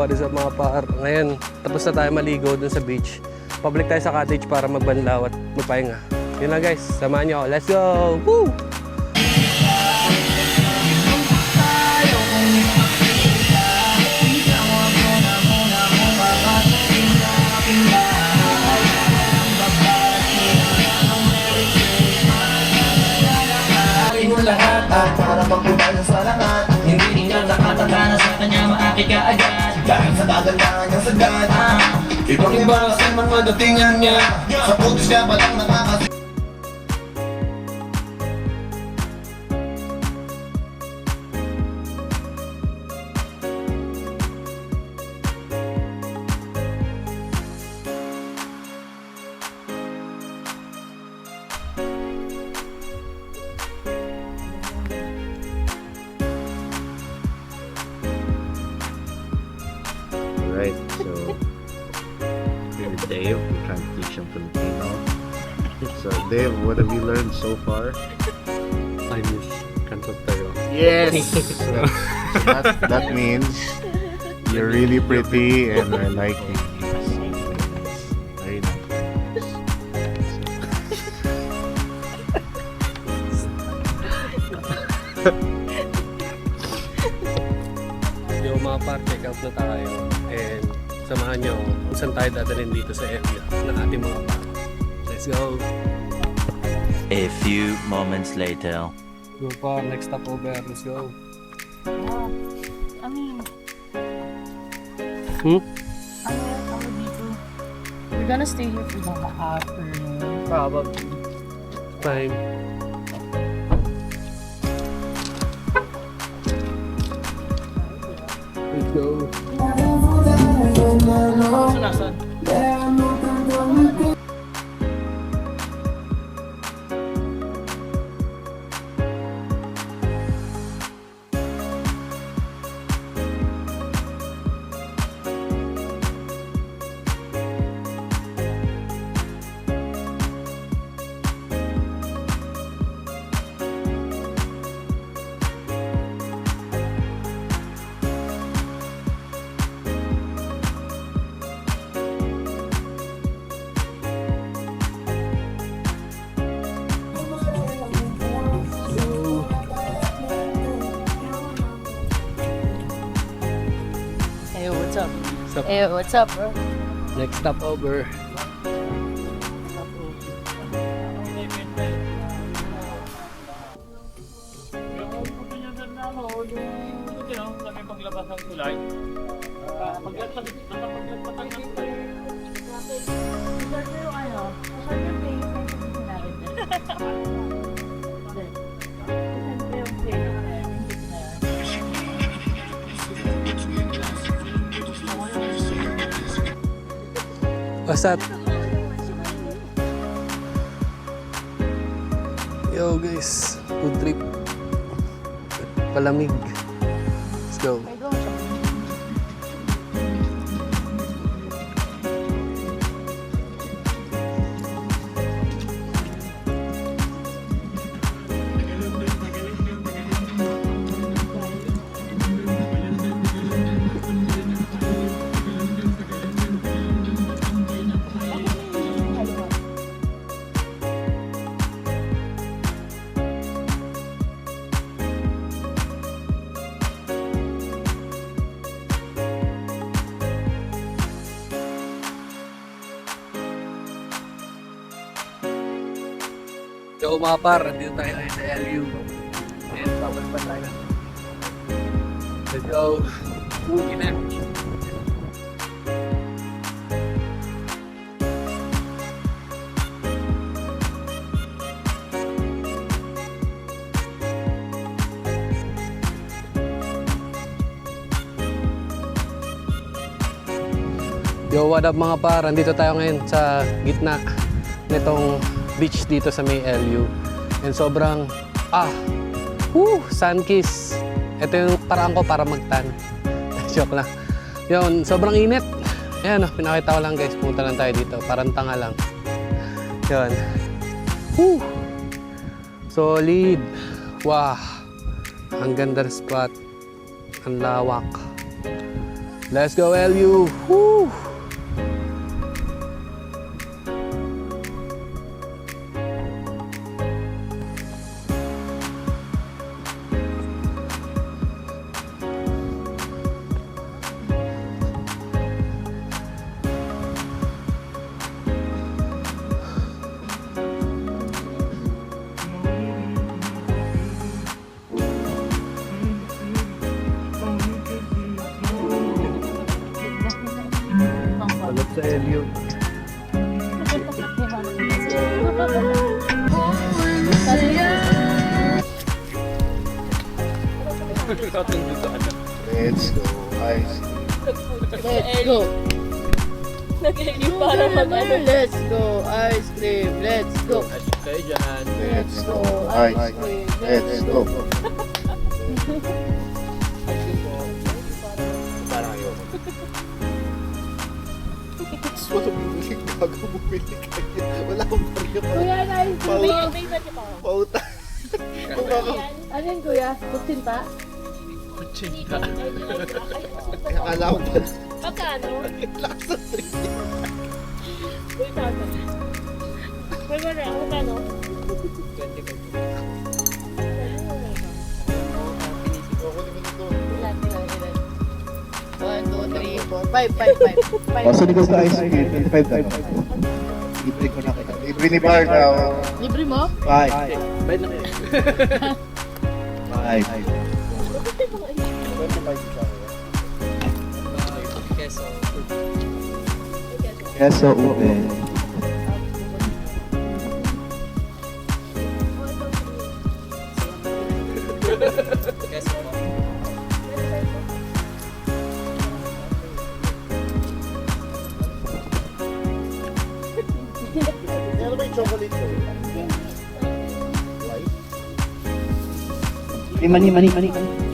What is up mga par? Ngayon, tapos na tayo maligo dun sa beach. Pabalik tayo sa cottage para magbanlaw at magpahinga. Yun lang guys, samahan nyo ako. Let's go! Woo! Maakit ka agad Dahil sa kagandahan niya sagad Ibang iba sa mga datingan niya. Sa putis niya pa lang Dave, we're trying to teach him Filipino. So Dave, what have you learned so far? I miss kantot tayo. Yes! so that, that means you're really pretty and I like you. Very nice. Yo mga par, check out na tayo. Samahan nyo kung saan tayo dadalhin dito sa area ng ating mga par. Let's go! A few moments later. Go par, next stop over. Let's go! Oh, I mean, Hmm? ano dito? We're gonna stay here for the afternoon, probably. Time. Let's go! So, Hey, what's up, bro? Next stop over. What's up? Yo guys, food trip. Palamig. Let's go. Mga par, dito tayo ngayon sa LU. And babalik pa tayo. Let's go. Boogie na. Yo, what up mga par? Andito tayo ngayon sa gitna nitong beach dito sa may LU. And sobrang, ah, woo, sun kiss. Ito yung paraan ko para magtan. Joke lang. Yun, sobrang init. Ayan, oh, pinakita ko lang guys. Pumunta lang tayo dito. Parang tanga lang. Yun. Woo! Solid. Wow. Ang ganda spot. Ang lawak. Let's go, LU! Woo! Let's go, guys. Let's go. para mag-ano. Let's go, ice cream. Let's go. Let's go, guys. Let's go. Parang ayoko. Gusto ko bumili bago bumili kayo. Wala akong baryo pa. Kuya, may pa. Pauta. Ano yun, kuya? Kutsin pa? Akala ko ba Pagkano? lakas sa trip. Uy, tata. May wala, magkano? Ilan, ilan, ilan? One, two, three, four, five, five, five. Five. So ko sa ice cream, 25 tayo. Libre ko na kita. Libre ni Bar now. Libre mo? 5. Bayad na kayo. 5. Keso ube. Ano ba yung chocolate ko? Mani, mani, mani, mani.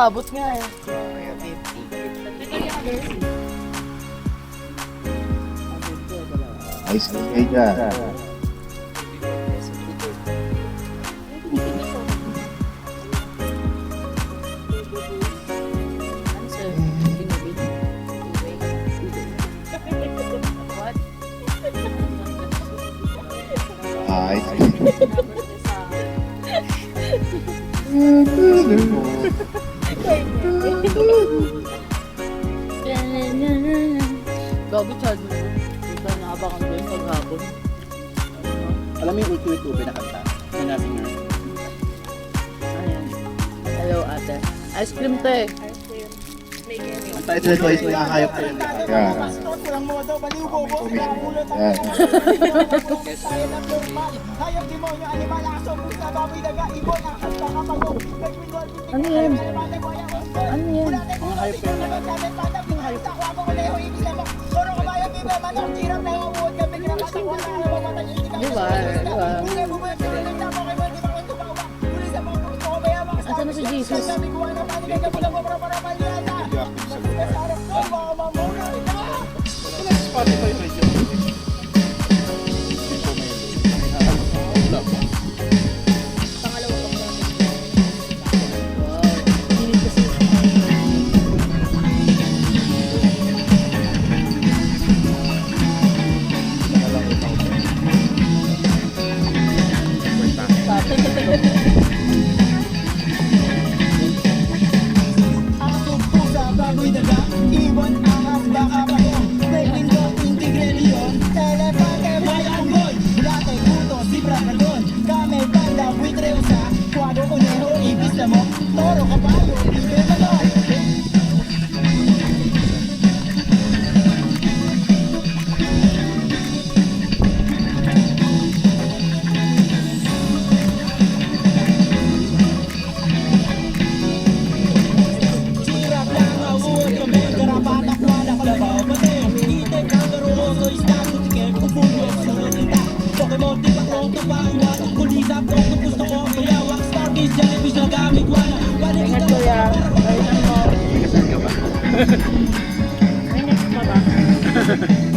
Na nga, eh. Ice cream kayo abangan ko yung paghapon. Alam mo yung ulti-ulti na kanta? Na natin nga. Ayan. Hello ate. Ice cream te. Ang tayo sila twice na kakayap ko yun. Yan. Yan. Ano yan? Ano yan? Mga hayop ko yun. Di ba? Di ba? Asan na Ingat kuya. Kailan mo? May next pa ba?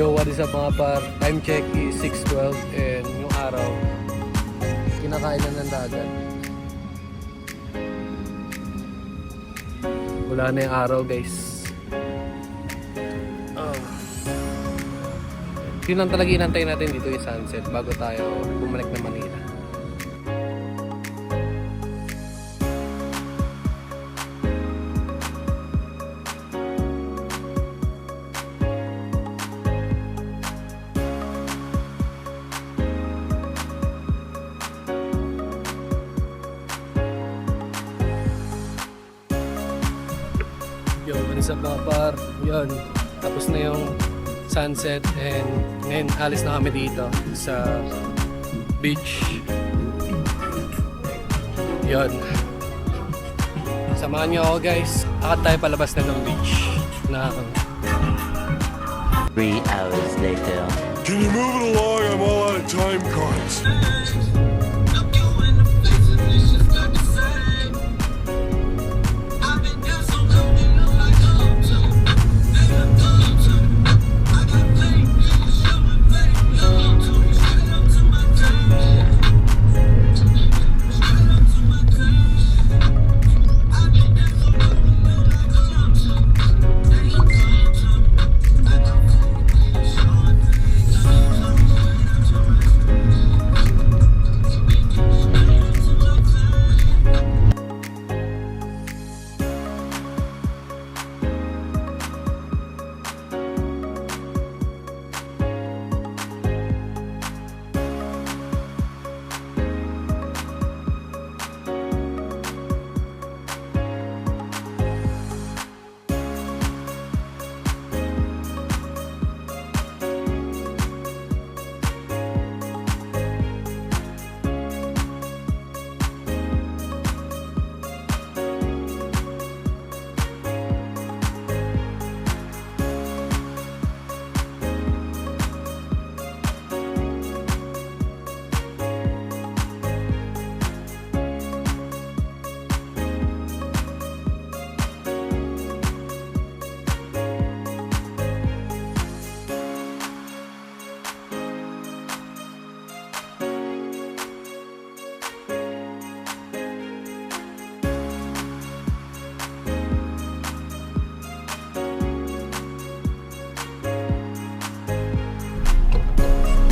Yo, what is up mga par? Time check is 6.12 and yung araw, kinakain na ng dagat. Wala na yung araw guys. Oh. Yun lang talaga inantay natin dito yung sunset bago tayo bumalik na Manila. Yo, what is up mga par? Yun, tapos na yung sunset and ngayon alis na kami dito sa beach. Yun. Samahan niyo ako guys. Akad tayo palabas na ng beach. Na Three hours later. Can you move it along? I'm all out of time cards.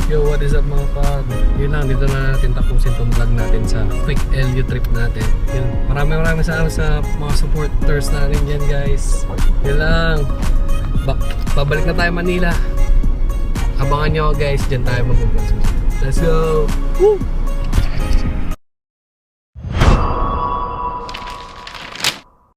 Yo, what is up mga par? Yun lang, dito na natin tapusin tong vlog natin sa quick LU trip natin. Yun, maraming maraming salamat sa mga supporters natin dyan guys. Yun lang. Bak babalik na tayo Manila. Abangan nyo guys, dyan tayo mag Let's go! Woo!